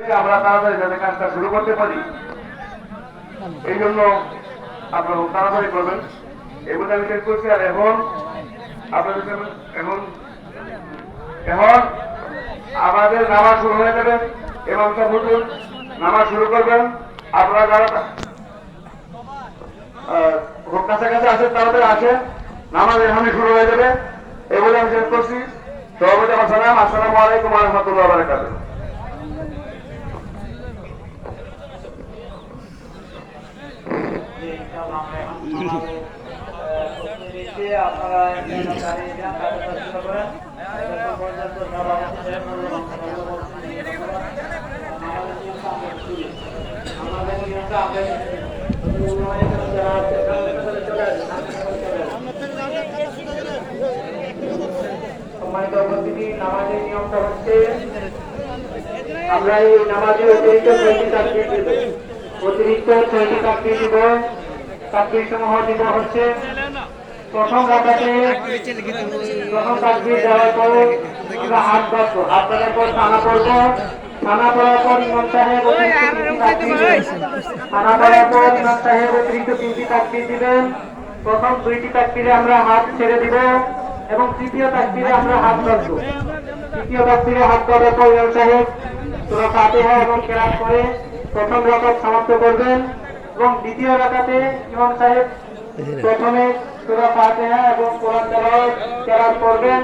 আমরা তাড়াতাড়ি যাতে কাজটা শুরু করতে পারি। এই জন্য আপনারা তাড়াতাড়ি করবেন। এগুলো আমি শেষ করছি, আর এখন আপনাদের এখন এখন আমাদের নামাজ শুরু হয়ে যাবে। এবং সব নামাজ শুরু করবেন। আপনারা যারা খুব কাছাকাছি আসেন তাড়াতাড়ি আসেন। নামাজ এখানে শুরু হয়ে যাবে। এই বলে আমি শেষ করছি। সভাপতি আমার সালাম আসসালামু আলাইকুম রহমতুল্লাহ বারকাতুহ আপনারা দাঁড়িয়ে যান তাদের পছন্দ করেন যতক্ষণ পর্যন্ত সভাপতি সাহেব মূল্যবান কথা বলছেন, আমাদের নিয়মটা আমরা শুনি। আমাদের নিয়মটা আমরা যারা আছে, তাদের সাথে চলে আসেন, আমাদের সাথে চলে আসেন। সম্মানিত উপস্থিতি নামাজের নিয়মটা হচ্ছে, আমরা এই নামাজে অতিরিক্ত ছয়টি চাকরি অতিরিক্ত ছয়টি চাকরি দিব। চাকরি সমূহ দিব হচ্ছে প্রথম রাখাতে প্রথম চাকরি দেওয়ার পরে হাত বাঁধবো হাত বাঁধার পর থানা পড়ব থানা পড়ার পর ইমাম সাহেব থানা পড়ার অতিরিক্ত তিনটি চাকরি দিবেন। প্রথম দুইটি চাকরিরে আমরা হাত ছেড়ে দিব এবং তৃতীয় চাকরিরে আমরা হাত বাঁধবো তৃতীয় চাকরিরে হাত বাঁধার পর ইমাম সাহেব সুরা ফাতিহা এবং কেরাত করে প্রথম রকম সমাপ্ত করবেন। এবং দ্বিতীয় রাকাতে ইমাম সাহেব প্রথমে সুরা ফাতিহা এবং কোরআন তেলাওয়াত করবেন।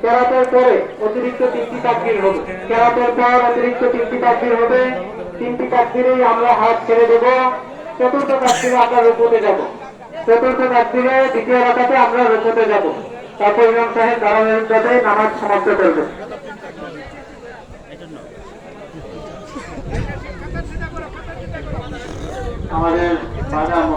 কেরাতের পরে অতিরিক্ত তিনটি তাকবীর হবে। কেরাতের পর অতিরিক্ত তিনটি তাকবীর হবে। তিনটি তাকবীরেই আমরা হাত ছেড়ে দেব। চতুর্থ তাকবীরে আমরা রুকুতে যাব। চতুর্থ তাকবীরে দ্বিতীয় রাকাতে আমরা রুকুতে যাব। তারপর ইমাম সাহেব দাঁড়ানোর সাথে নামাজ সমাপ্ত করবেন। আমাদের বাধা